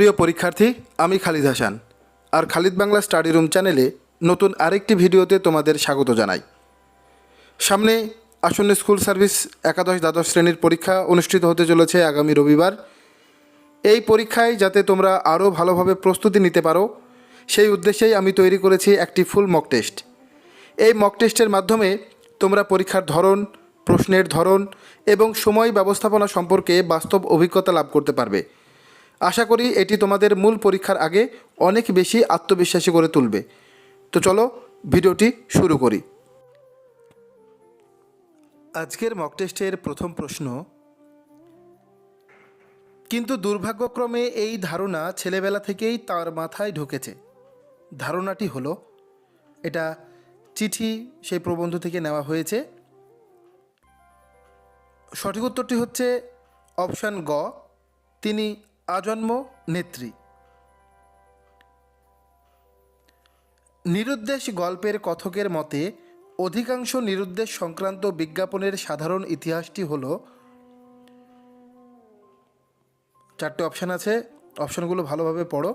প্রিয় পরীক্ষার্থী, আমি খালিদ হাসান। আর খালিদ বাংলা স্টাডি রুম চ্যানেলে নতুন আরেকটি ভিডিওতে তোমাদের স্বাগত জানাই। সামনে আসন্ন স্কুল সার্ভিস একাদশ দ্বাদশ শ্রেণির পরীক্ষা অনুষ্ঠিত হতে চলেছে আগামী রবিবার। এই পরীক্ষায় যাতে তোমরা আরও ভালোভাবে প্রস্তুতি নিতে পারো, সেই উদ্দেশ্যেই আমি তৈরি করেছি একটি ফুল মক টেস্ট। এই মক টেস্টের মাধ্যমে তোমরা পরীক্ষার ধরন, প্রশ্নের ধরন এবং সময় ব্যবস্থাপনা সম্পর্কে বাস্তব অভিজ্ঞতা লাভ করতে পারবে। আশা করি এটি তোমাদের মূল পরীক্ষার আগে অনেক বেশি আত্মবিশ্বাসী করে তুলবে। তো চলো ভিডিওটি শুরু করি। আজকের মক টেস্টের প্রথম প্রশ্ন, কিন্তু দুর্ভাগ্যক্রমে এই ধারণা ছেলেবেলা থেকেই তার মাথায় ঢুকেছে। ধারণাটি হলো, এটা চিঠি সেই প্রবন্ধ থেকে নেওয়া হয়েছে। সঠিক উত্তরটি হচ্ছে অপশান গ, তিনি আজন্ম নেত্রী। নিরুদ্দেশ গল্পের কথকের মতে, অধিকাংশ নিরুদ্দেশ সংক্রান্ত বিজ্ঞাপনের সাধারণ ইতিহাসটি হল চারটে অপশান আছে, অপশানগুলো ভালোভাবে পড়ো।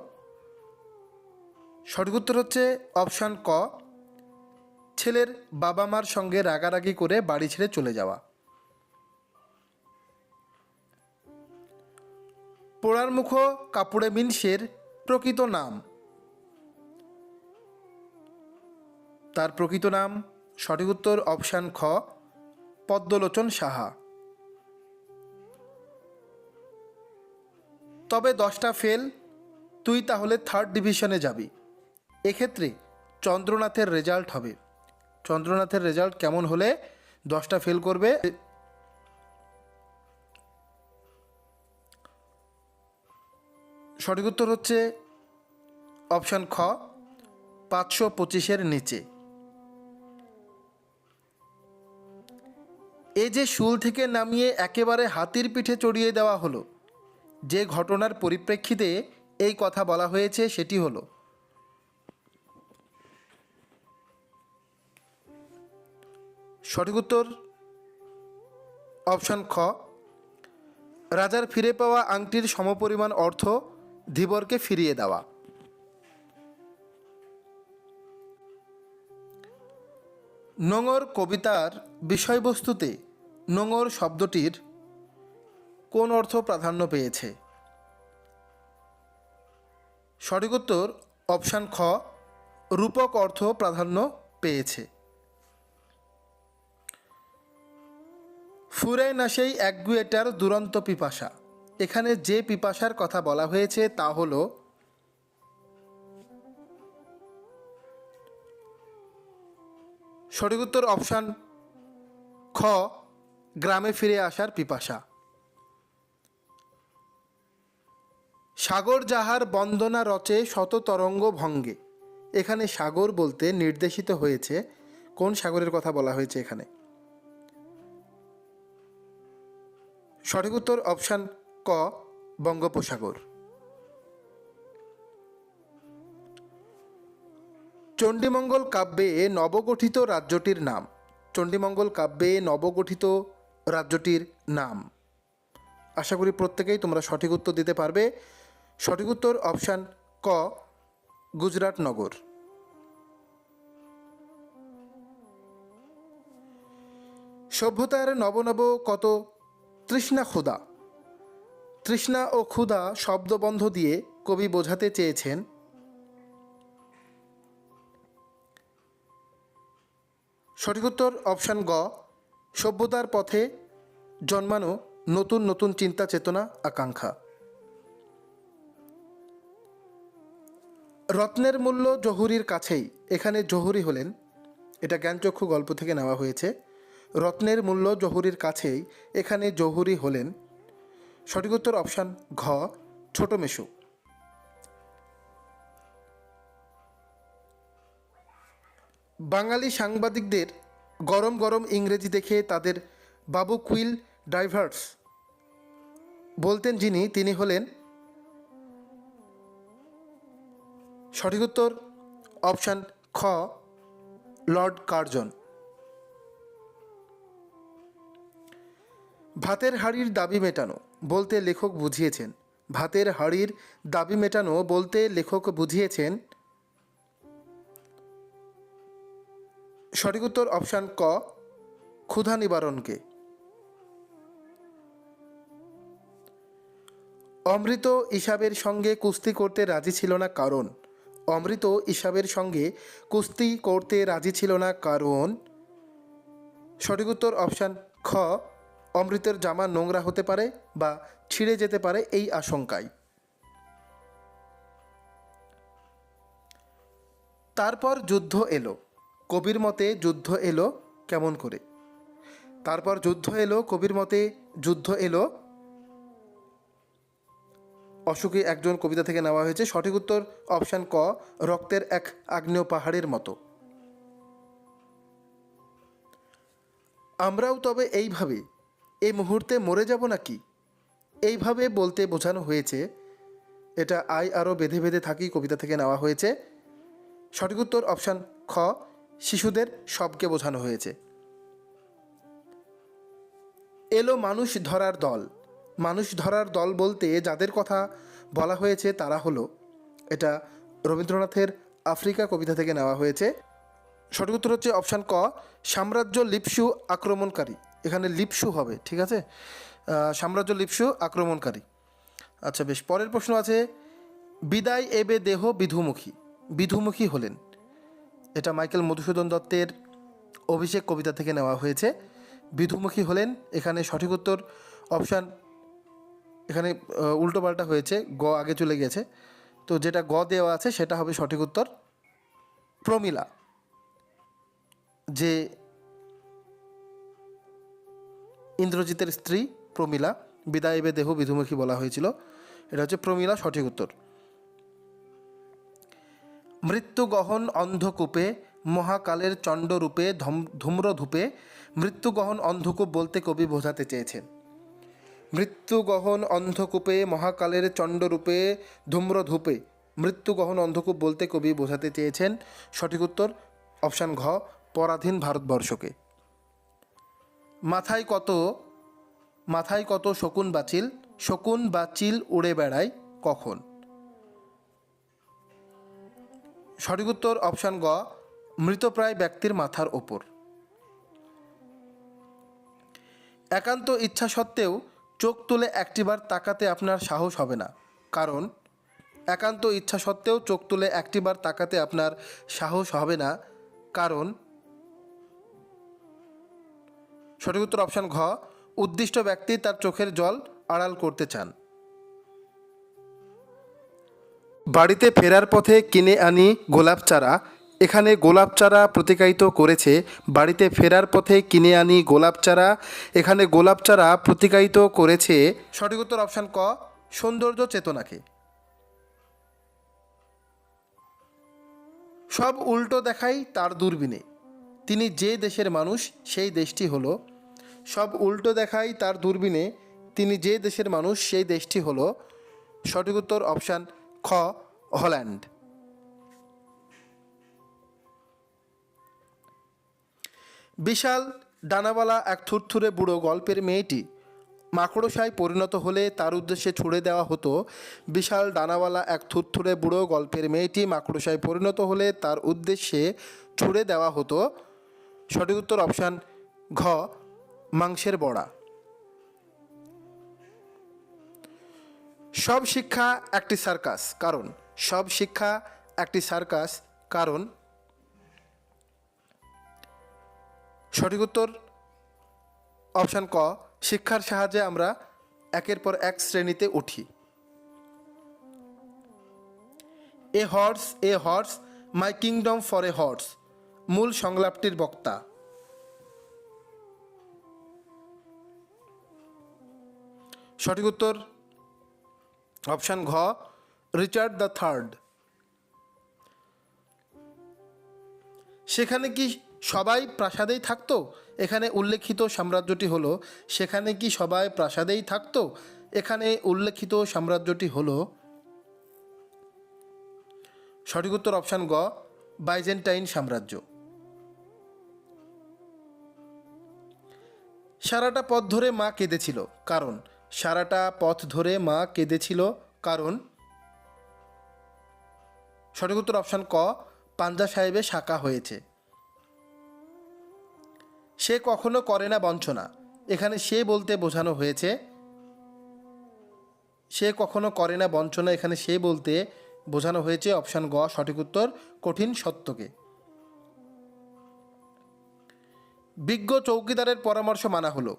সঠিক উত্তর হচ্ছে অপশান ক, ছেলের বাবা মার সঙ্গে রাগারাগি করে বাড়ি ছেড়ে চলে যাওয়া। পোড়ার মুখ কাপড়ে মিনসের প্রকৃত নাম। তার প্রকৃত নাম, সঠিক উত্তর অপশান খ, পদ্মলোচন সাহা। তবে দশটা ফেল, তুই তাহলে থার্ড ডিভিশনে যাবি। এক্ষেত্রে চন্দ্রনাথের রেজাল্ট হবে। চন্দ্রনাথের রেজাল্ট কেমন হলে দশটা ফেল করবে? সঠিক উত্তর হচ্ছে অপশান খ, পাঁচশো পঁচিশের নিচে। এ যে শুল থেকে নামিয়ে একেবারে হাতির পিঠে চড়িয়ে দেওয়া হলো, যে ঘটনার পরিপ্রেক্ষিতে এই কথা বলা হয়েছে সেটি হলো, সঠিক উত্তর অপশান খ, রাজার ফিরে পাওয়া আংটির সমপরিমাণ অর্থ ধীবরকে ফিরিয়ে দেওয়া। নোঙর কবিতার বিষয়বস্তুতে নোঙর শব্দটির কোন অর্থ প্রাধান্য পেয়েছে? সঠিক উত্তর অপশান খ, রূপক অর্থ প্রাধান্য পেয়েছে। ফুরে না সেই একগুয়েটার দুরন্ত পিপাসা। এখানে যে পিপাসার কথা বলা হয়েছে তা হল, সঠিক উত্তর অপশান খ, গ্রামে ফিরে আসার পিপাসা। সাগর যাহার বন্দনা রচে শত তরঙ্গ ভঙ্গে। এখানে সাগর বলতে নির্দেশিত হয়েছে। কোন সাগরের কথা বলা হয়েছে এখানে? সঠিক উত্তর অপশান ক বঙ্গোপসাগর। চণ্ডীমঙ্গল কাব্যে নবগঠিত রাজ্যটির নাম। চণ্ডীমঙ্গল কাব্যে নবগঠিত রাজ্যটির নাম। আশা করি প্রত্যেকেই তোমরা সঠিক উত্তর দিতে পারবে। সঠিক উত্তর অপশান ক, গুজরাট নগর। সভ্যতার নবনব কত তৃষ্ণা ক্ষুধা তৃষ্ণা ও ক্ষুধা শব্দবন্ধ দিয়ে কবি বোঝাতে চেয়েছেন, সঠিক উত্তর অপশান গ, সভ্যতার পথে জন্মানো নতুন নতুন চিন্তা চেতনা আকাঙ্ক্ষা। রত্নের মূল্য জহুরির কাছেই, এখানে জহুরি হলেন, এটা জ্ঞানচক্ষু গল্প থেকে নেওয়া হয়েছে, রত্নের মূল্য জহুরির কাছেই, এখানে জহুরি হলেন সঠিক উত্তর অপশান ঘ, ছোট মেশো। বাঙালি সাংবাদিকদের গরম গরম ইংরেজি দেখে তাদের বাবু কুইল ড্রাইভার্স বলতেন যিনি, তিনি হলেন সঠিক উত্তর অপশান খ, লর্ড কার্জন। ভাতের হাড়ির দাবি মেটানো। বলতে লেখক বুঝিয়েছেন। ভাতের হাড়ির দাবি মেটানো বলতে লেখক বুঝিয়েছেন, সঠিক উত্তর অপশান ক, ক্ষুধা নিবারণকে। অমৃত ইসাবের সঙ্গে কুস্তি করতে রাজি ছিল না কারণ। অমৃত ইসাবের সঙ্গে কুস্তি করতে রাজি ছিল না কারণ। সঠিক উত্তর অপশান খ অমৃতের জামা নোংরা হতে পারে বা ছিঁড়ে যেতে পারে এই আশঙ্কায়। তারপর যুদ্ধ এলো। কবির মতে যুদ্ধ এলো কেমন করে? তারপর যুদ্ধ এলো, কবির মতে যুদ্ধ এলো। অশোকে একজন কবিতা থেকে নেওয়া হয়েছে। সঠিক উত্তর অপশান ক, রক্তের এক আগ্নেয় পাহাড়ের মতো। আমরাও তবে এইভাবে এই মুহূর্তে মরে যাব নাকি? এইভাবে বলতে বোঝানো হয়েছে। এটা আই আরও বেঁধে বেঁধে থাকি কবিতা থেকে নেওয়া হয়েছে। সঠিক উত্তর অপশান খ, শিশুদের সবকে বোঝানো হয়েছে। এলো মানুষ ধরার দল। মানুষ ধরার দল বলতে যাদের কথা বলা হয়েছে তারা হলো। এটা রবীন্দ্রনাথের আফ্রিকা কবিতা থেকে নেওয়া হয়েছে। সঠিক উত্তর হচ্ছে অপশান ক, সাম্রাজ্য লিপসু আক্রমণকারী। এখানে লিপসু হবে, ঠিক আছে? সাম্রাজ্য লিপসু আক্রমণকারী। আচ্ছা বেশ, পরের প্রশ্ন আছে, বিদায় এবে দেহ বিধুমুখী বিধুমুখী হলেন। এটা মাইকেল মধুসূদন দত্তের অভিষেক কবিতা থেকে নেওয়া হয়েছে। বিধুমুখী হলেন, এখানে সঠিক উত্তর অপশান, এখানে উল্টোপাল্টা হয়েছে, গ আগে চলে গেছে। তো যেটা গ দেওয়া আছে, সেটা হবে সঠিক উত্তর প্রমিলা। যে ইন্দ্রজিতের স্ত্রী প্রমিলা, বিদায় বে দেহ বিধুমুখী বলা হয়েছিল। এটা হচ্ছে প্রমিলা সঠিক উত্তর। মৃত্যুগহন অন্ধকূপে, মহাকালের চণ্ডরূপে, ধম- ধূম্রধূপে মৃত্যুগহন অন্ধকূপ বলতে কবি বোঝাতে চেয়েছেন মৃত্যুগহন অন্ধকূপে, মহাকালের চণ্ডরূপে, ধূম্রধূপে মৃত্যুগহন অন্ধকূপ বলতে কবি বোঝাতে চেয়েছেন। সঠিক উত্তর, অপশান ঘ, পরাধীন ভারতবর্ষকে। মাথায় কত মাথায় কত শকুন বাচিল শকুন বাচিল উড়ে বেড়ায় কখন? সঠিক উত্তর অপশান গ, মৃতপ্রায় ব্যক্তির মাথার ওপর। একান্ত ইচ্ছা সত্ত্বেও চোখ তুলে একটিবার তাকাতে আপনার সাহস হবে না। কারণ, একান্ত ইচ্ছা সত্ত্বেও চোখ তুলে একটিবার তাকাতে আপনার সাহস হবে না। কারণ সঠিক উত্তর অপশান ঘ, উদ্দিষ্ট ব্যক্তি তার চোখের জল আড়াল করতে চান। বাড়িতে ফেরার পথে কিনে আনি গোলাপ চারা। এখানে গোলাপ চারা প্রতিকায়িত করেছে। বাড়িতে ফেরার পথে কিনে আনি গোলাপ চারা। এখানে গোলাপ চারা প্রতিকায়িত করেছে। সঠিক উত্তর অপশান ক, সৌন্দর্য চেতনাকে। সব উল্টো দেখাই তার দূরবীনে। তিনি যে দেশের মানুষ, সেই দেশটি হলো সব উল্টো দেখাই তার দূরবীনে তিনি যে দেশের মানুষ সেই দেশটি হল সঠিক উত্তর অপশান খ, হল্যান্ড। বিশাল ডানাওয়ালা এক থুরথুরে বুড়ো গল্পের মেয়েটি মাকড়সায় পরিণত হলে তার উদ্দেশ্যে ছুড়ে দেওয়া হতো। বিশাল ডানাওয়ালা এক থুরথুরে বুড়ো গল্পের মেয়েটি মাকড়সায় পরিণত হলে তার উদ্দেশ্যে ছুড়ে দেওয়া হতো। সঠিক উত্তর অপশান ঘ মাংসের বড়া। সব শিক্ষা একটি সার্কাস, কারণ সব শিক্ষা একটি সার্কাস, কারণ সঠিক উত্তর অপশান ক, শিক্ষার সাহায্যে আমরা একের পর এক শ্রেণীতে উঠি। A horse a horse, my kingdom for a horse, মূল সংলাপটির বক্তা। সঠিক উত্তর? অপশান ঘ, রিচার্ড দ্য থার্ড। সেখানে কি সবাই প্রাসাদেই থাকতো? এখানে উল্লেখিত সাম্রাজ্যটি হলো, সেখানে কি সবাই প্রাসাদেই থাকতো? এখানে উল্লেখিত সাম্রাজ্যটি হলো, সঠিক উত্তর অপশান গ, বাইজেন্টাইন সাম্রাজ্য। সারাটা পথ ধরে মা কেঁদেছিল। কারণ সারাটা পথ ধরে মা কেঁদেছিল, কারণ সঠিক উত্তর অপশান ক, পাঞ্জা সাহেবে শাখা হয়েছে। সে কখনো করে না বঞ্চনা। এখানে সে বলতে বোঝানো হয়েছে, সে কখনো করে না বঞ্চনা। এখানে সে বলতে বোঝানো হয়েছে অপশান গ, সঠিক উত্তর কঠিন সত্যকে। বিজ্ঞ চৌকিদারের পরামর্শ মানা হলো।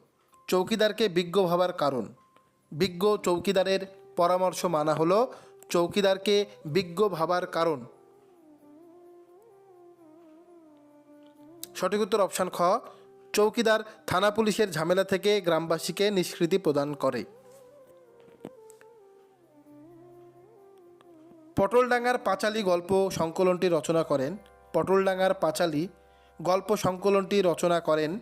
চৌকিদারকে বিজ্ঞ ভাবার কারণ। বিজ্ঞ চৌকিদারের পরামর্শ মানা হলো চৌকিদারকে বিজ্ঞ ভাবার কারণ। সঠিক উত্তর অপশান খ, চৌকিদার থানা পুলিশের ঝামেলা থেকে গ্রামবাসীকে নিষ্কৃতি প্রদান করে। পটলডাঙ্গার পাঁচালী গল্প সংকলনটি রচনা করেন। পটলডাঙ্গার পাঁচালী গল্প সংকলনটি রচনা করেন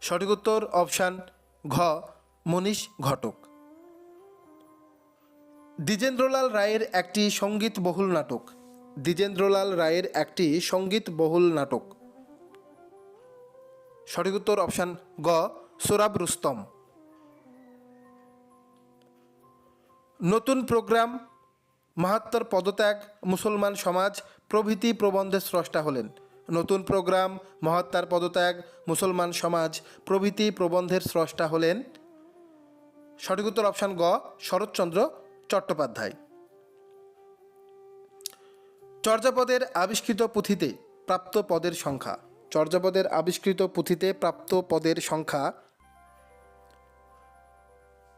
সঠিক উত্তর অপশান ঘ, মনীষ ঘটক। দ্বিজেন্দ্রলাল রায়ের একটি সংগীত বহুল নাটক। দ্বিজেন্দ্রলাল রায়ের একটি সংগীত বহুল নাটক। সঠিক উত্তর অপশান গ, সোরাব রুস্তম। নতুন প্রোগ্রাম মাহাত্মার পদত্যাগ, মুসলমান সমাজ প্রভৃতি প্রবন্ধের স্রষ্টা হলেন। নতুন প্রোগ্রাম, মহাত্মার পদত্যাগ, মুসলমান সমাজ, প্রভৃতি প্রবন্ধের স্রষ্টা হলেন সঠিক উত্তর অপশান গ, শরৎচন্দ্র চট্টোপাধ্যায়। চর্যাপদের আবিষ্কৃত পুঁথিতে প্রাপ্ত পদের সংখ্যা। চর্যাপদের আবিষ্কৃত পুঁথিতে প্রাপ্ত পদের সংখ্যা।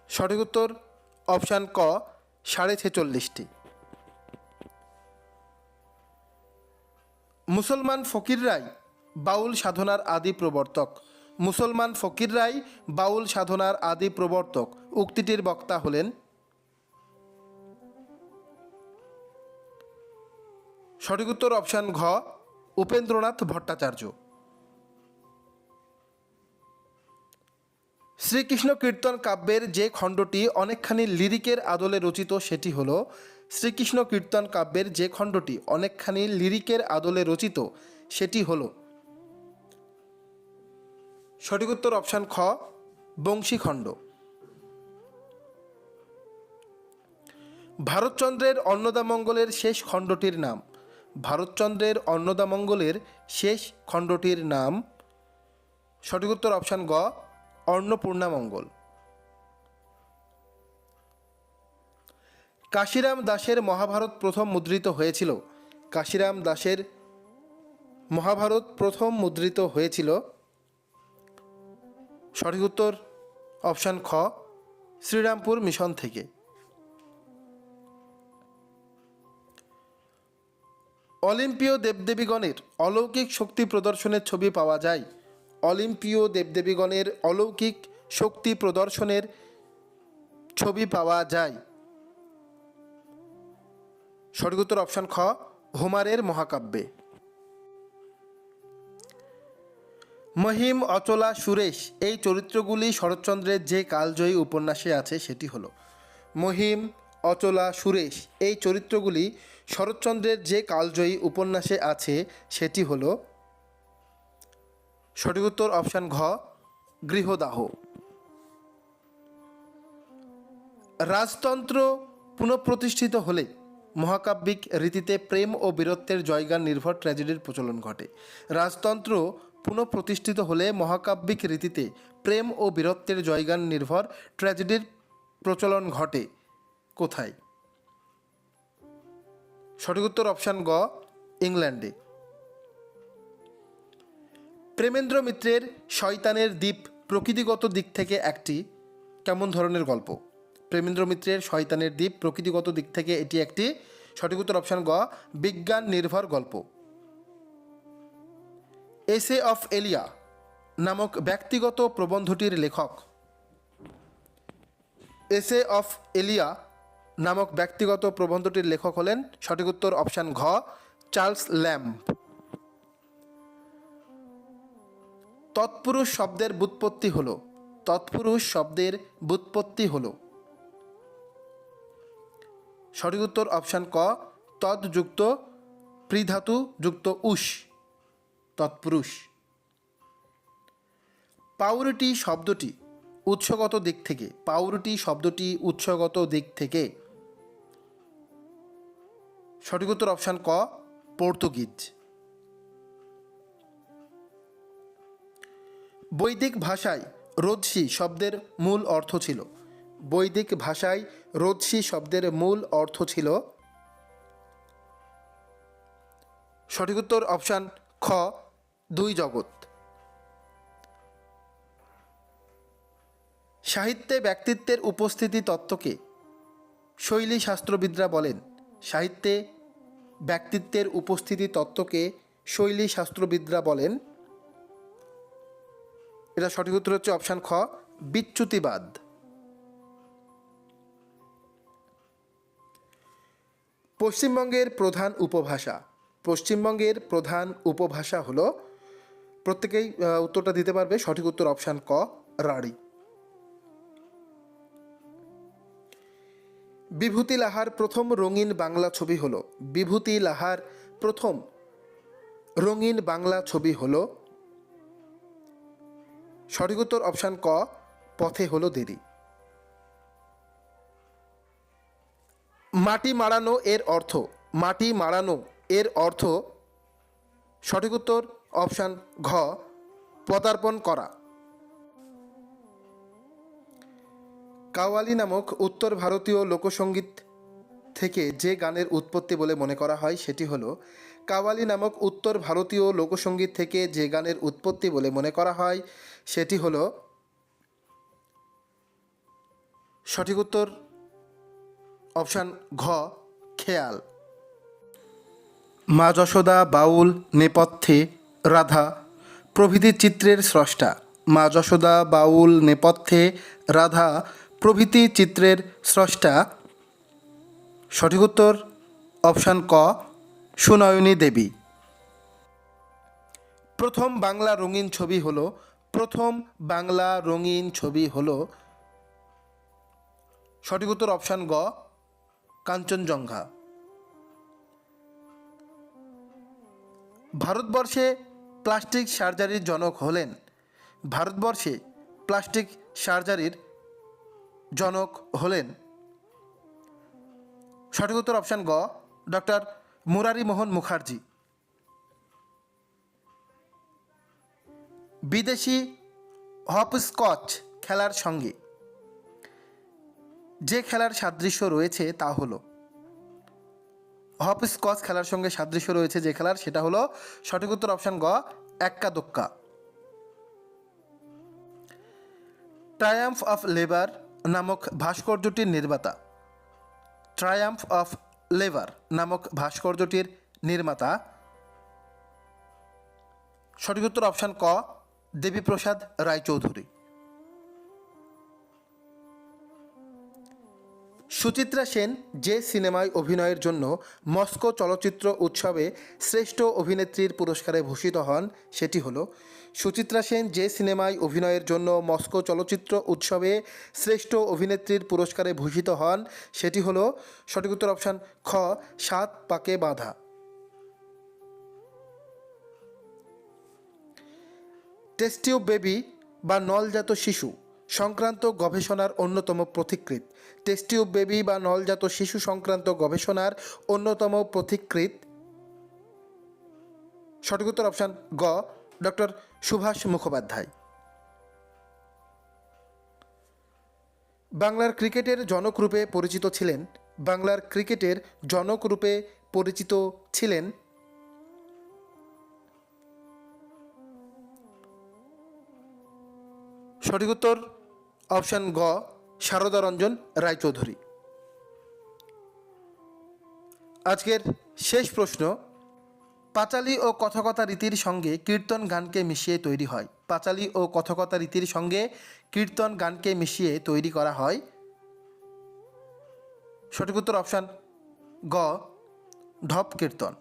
সঠিক উত্তর অপশান ক, সাড়ে ছেচল্লিশটি। মুসলমান ফকির ফকিররাই বাউল সাধনার আদি প্রবর্তক। মুসলমান ফকির ফকিররাই বাউল সাধনার আদি প্রবর্তক। উক্তিটির বক্তা হলেন সঠিক উত্তর অপশান ঘ, উপেন্দ্রনাথ ভট্টাচার্য। শ্রীকৃষ্ণ কীর্তন কাব্যের যে খণ্ডটি অনেকখানি লিরিকের আদলে রচিত, সেটি হল শ্রীকৃষ্ণ কীর্তন কাব্যের যে খণ্ডটি অনেকখানি লিরিকের আদলে রচিত, সেটি হল সঠিক উত্তর অপশান খ, বংশীখণ্ড। ভারতচন্দ্রের অন্নদামঙ্গলের শেষ খণ্ডটির নাম। ভারতচন্দ্রের অন্নদামঙ্গলের শেষ খণ্ডটির নাম সঠিক উত্তর অপশান গ, অন্নপূর্ণামঙ্গল। কাশিরাম দাসের মহাভারত প্রথম মুদ্রিত হয়েছিল। কাশিরাম দাসের মহাভারত প্রথম মুদ্রিত হয়েছিল। সঠিক উত্তর, অপশান খ, শ্রীরামপুর মিশন থেকে। অলিম্পিয় দেবদেবীগণের অলৌকিক শক্তি প্রদর্শনের ছবি পাওয়া যায়। অলিম্পিয় দেবদেবীগণের অলৌকিক শক্তি প্রদর্শনের ছবি পাওয়া যায়। সঠিক উত্তর অপশান খ, হোমারের মহাকাব্যে। মহিম, অচলা, সুরেশ, এই চরিত্রগুলি শরৎচন্দ্রের যে কালজয়ী উপন্যাসে আছে, সেটি হলো। মহিম, অচলা, সুরেশ, এই চরিত্রগুলি শরৎচন্দ্রের যে কালজয়ী উপন্যাসে আছে, সেটি হলো সঠিক উত্তর অপশান ঘ, গৃহদাহ। রাজতন্ত্র পুনঃপ্রতিষ্ঠিত হলে মহাকাব্যিক রীতিতে প্রেম ও বীরত্বের জয়গান নির্ভর ট্র্যাজেডির প্রচলন ঘটে। রাজতন্ত্র পুনঃপ্রতিষ্ঠিত হলে মহাকাব্যিক রীতিতে প্রেম ও বীরত্বের জয়গান নির্ভর ট্র্যাজেডির প্রচলন ঘটে। কোথায়? সঠিক উত্তর অপশান গ, ইংল্যান্ডে। প্রেমেন্দ্র মিত্রের শয়তানের দ্বীপ প্রকৃতিগত দিক থেকে একটি। কেমন ধরনের গল্প? প্রেমেন্দ্র মিত্রের শয়তানের দ্বীপ প্রকৃতিগত দিক থেকে এটি একটি সঠিক উত্তর অপশান গ, বিজ্ঞান নির্ভর গল্প। এসে অফ এলিয়া নামক ব্যক্তিগত প্রবন্ধটির লেখক। এসে অফ এলিয়া নামক ব্যক্তিগত প্রবন্ধটির লেখক হলেন সঠিক উত্তর অপশান ঘ, চার্লস ল্যাম্প। তৎপুরুষ শব্দের বুৎপত্তি হল, তৎপুরুষ শব্দের বুৎপত্তি হল। সঠিক উত্তর অপশান ক তৎযুক্ত প্রিধাতু যুক্ত উষ, তৎপুরুষ। পাউরুটি শব্দটি উৎসগত দিক থেকে, পাউরুটি শব্দটি উৎসগত দিক থেকে। সঠিক উত্তর অপশান ক, পর্তুগিজ। বৈদিক ভাষায় রোদসি শব্দের মূল অর্থ ছিল বৈদিক ভাষায় রোদসি শব্দের মূল অর্থ ছিল সঠিক উত্তর অপশান খ, দুই জগৎ। সাহিত্যে ব্যক্তিত্বের উপস্থিতি তত্ত্বকে শৈলী শাস্ত্রবিদরা বলেন, সাহিত্যে ব্যক্তিত্বের উপস্থিতি তত্ত্বকে শৈলী শাস্ত্রবিদরা বলেন, এটা সঠিক উত্তর হচ্ছে অপশান খ, বিচ্যুতিবাদ। পশ্চিমবঙ্গের প্রধান উপভাষা। পশ্চিমবঙ্গের প্রধান উপভাষা হলো, প্রত্যেকেই উত্তরটা দিতে পারবে, সঠিক উত্তর অপশান ক, রাঢ়ী। বিভূতি লাহার প্রথম রঙিন বাংলা ছবি হলো বিভূতি লাহার প্রথম রঙিন বাংলা ছবি হলো, সঠিক উত্তর অপশান ক, পথে হলো দেরি। মাটি মাড়ানো এর অর্থ, মাটি মাড়ানো এর অর্থ, সঠিক উত্তর, অপশান ঘ, পদার্পণ করা। কাওয়ালি নামক উত্তর ভারতীয় লোকসঙ্গীত থেকে যে গানের উৎপত্তি বলে মনে করা হয়, সেটি হলো, কাওয়ালি নামক উত্তর ভারতীয় লোকসঙ্গীত থেকে যে গানের উৎপত্তি বলে মনে করা হয়, সেটি হলো, সঠিক উত্তর অপশান ঘ, খেয়াল। মা যশোদা, বাউল, নেপথ্যে, রাধা। প্রভৃতি চিত্রের স্রষ্টা। মা যশোদা, বাউল, নেপথ্যে, রাধা। প্রভৃতি চিত্রের স্রষ্টা। সঠিক উত্তর? অপশান ক, সুনয়নী দেবী। প্রথম বাংলা রঙিন ছবি হল, প্রথম বাংলা রঙিন ছবি হল। সঠিক উত্তর অপশান গ কাঞ্চনজঙ্ঘা। ভারতবর্ষে প্লাস্টিক সার্জারির জনক হলেন। ভারতবর্ষে প্লাস্টিক সার্জারির জনক হলেন। সঠিক উত্তর অপশান গ, ডক্টর মুরারি মোহন মুখার্জি। বিদেশি হপস্কচ খেলার সঙ্গে যে খেলার সাদৃশ্য রয়েছে তা হলো। হপস্কচ খেলার সঙ্গে সাদৃশ্য রয়েছে যে খেলার, সেটা হলো সঠিক উত্তর অপশান গ, এক্কা দোক্কা। ট্রায়াম্ফ অফ লেবার নামক ভাস্কর্যটির নির্মাতা। ট্রায়াম্ফ অফ লেবার নামক ভাস্কর্যটির নির্মাতা। সঠিক উত্তর অপশান ক, দেবীপ্রসাদ রায়চৌধুরী। সুচিত্রা সেন যে সিনেমায় অভিনয়ের জন্য মস্কো চলচ্চিত্র উৎসবে শ্রেষ্ঠ অভিনেত্রীর পুরস্কারে ভূষিত হন, সেটি হল সুচিত্রা সেন যে সিনেমায় অভিনয়ের জন্য মস্কো চলচ্চিত্র উৎসবে শ্রেষ্ঠ অভিনেত্রীর পুরস্কারে ভূষিত হন, সেটি হল সঠিক উত্তর অপশান খ, সাত পাকে বাঁধা। টেস্টিউ বেবি বা নলজাত শিশু সংক্রান্ত গবেষণার অন্যতম পথিকৃৎ টেস্টিউ বেবি বা নলজাত শিশু সংক্রান্ত গবেষণার অন্যতম পথিকৃৎ সঠিক উত্তর অপশান গ, ডক্টর সুভাষ মুখোপাধ্যায়। বাংলার ক্রিকেটের জনক রূপে পরিচিত ছিলেন, বাংলার ক্রিকেটের জনক রূপে পরিচিত ছিলেন সঠিক উত্তর, অপশান গ, সারদা রঞ্জন রায়চৌধুরী। আজকের শেষ প্রশ্ন, পাঁচালী ও কথকতা রীতির সঙ্গে কীর্তন গানকে মিশিয়ে তৈরি হয়। পাঁচালী ও কথকতা রীতির সঙ্গে কীর্তন গানকে মিশিয়ে তৈরি করা হয়। সঠিক উত্তর, অপশান গ, ঢপ কীর্তন।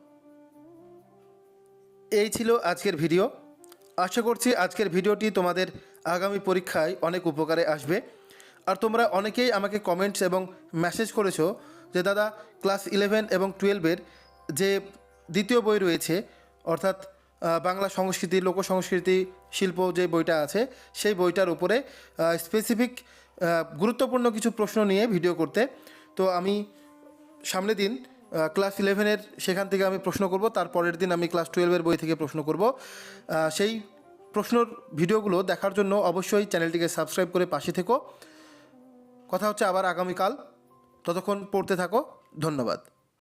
এই ছিল আজকের ভিডিও। আশা করছি আজকের ভিডিওটি তোমাদের আগামী পরীক্ষায় অনেক উপকারে আসবে। আর তোমরা অনেকেই আমাকে কমেন্টস এবং মেসেজ করেছ যে, দাদা ক্লাস ইলেভেন এবং টুয়েলভের যে দ্বিতীয় বই রয়েছে, অর্থাৎ বাংলা সংস্কৃতি লোক সংস্কৃতি শিল্প যে বইটা আছে, সেই বইটার উপরে স্পেসিফিক গুরুত্বপূর্ণ কিছু প্রশ্ন নিয়ে ভিডিও করতে। তো আমি সামনের দিন ক্লাস ইলেভেনের সেখান থেকে আমি প্রশ্ন করব তারপরের দিন আমি ক্লাস টুয়েলভের বই থেকে প্রশ্ন করব। সেই প্রশ্নর ভিডিওগুলো দেখার জন্য অবশ্যই চ্যানেলটিকে সাবস্ক্রাইব করে পাশে থেকো। কথা হচ্ছে আবার আগামীকাল। ততক্ষণ পড়তে থাকো। ধন্যবাদ।